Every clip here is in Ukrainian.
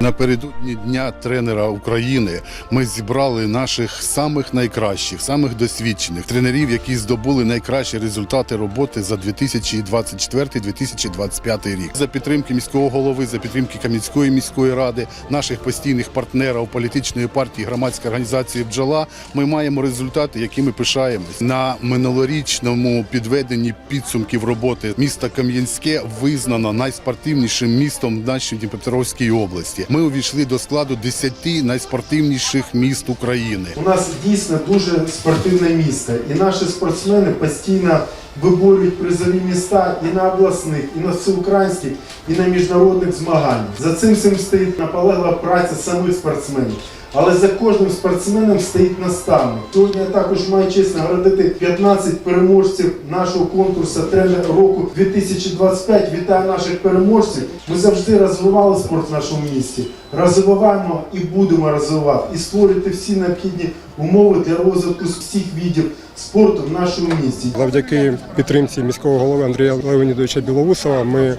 Напередодні дня тренера України ми зібрали наших самих найкращих, самих досвідчених тренерів, які здобули найкращі результати роботи за 2024-2025 рік. За підтримки міського голови, за підтримки Кам'янської міської ради, наших постійних партнерів політичної партії, громадської організації Бджола. Ми маємо результати, якими пишаємось на минулорічному підведенні підсумків роботи міста Кам'янське визнано найспортивнішим містом в нашій Дніпропетровській області. Ми увійшли до складу 10 найспортивніших міст України. У нас дійсно дуже спортивне місто, і наші спортсмени постійно виборюють призові міста і на обласних, і на всеукраїнських, і на міжнародних змаганнях. За цим всім стоїть наполегла праця самих спортсменів. Але за кожним спортсменом стоїть наставник. Сьогодні я також маю честь наградити 15 переможців нашого конкурсу тренер року 2025. Вітаю наших переможців. Ми завжди розвивали спорт в нашому місті. Розвиваємо і будемо розвивати, і створити всі необхідні умови для розвитку всіх видів спорту в нашому місті. Завдяки підтримці міського голови Андрія Леонідовича Білоусова ми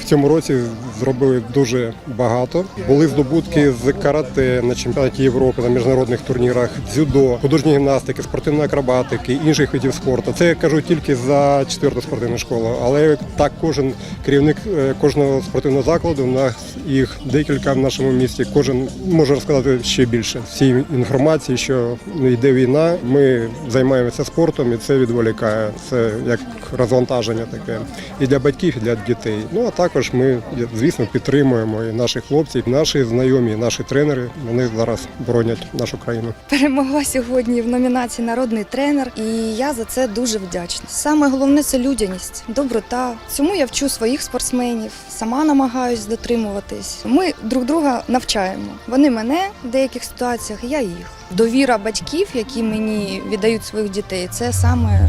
в цьому році зробили дуже багато. Були здобутки з карате на чемпіонаті Європи на міжнародних турнірах, дзюдо, художньої гімнастики, спортивної акробатики, інших видів спорту. Це я кажу тільки за четверту спортивну школу. Але так кожен керівник е, кожного спортивного закладу, у нас їх декілька в нашому місті. Кожен може розказати ще більше. Всі інформації, що йде війна, ми займаємося спортом, і це відволікає. Це як розвантаження таке і для батьків, і для дітей. Ну а також ми, звісно, підтримуємо і наших хлопців, наші знайомі, наші тренери. Вони зараз боронять нашу країну. перемогла сьогодні в номінації Народний тренер, і я за це дуже вдячна. Саме головне це людяність, доброта. Цьому я вчу своїх спортсменів, сама намагаюсь дотримуватись. Ми друг друга навчаємо. Вони мене в деяких ситуаціях, я їх. Довіра батьків, які мені віддають своїх дітей, це саме,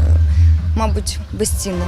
мабуть, безцінно.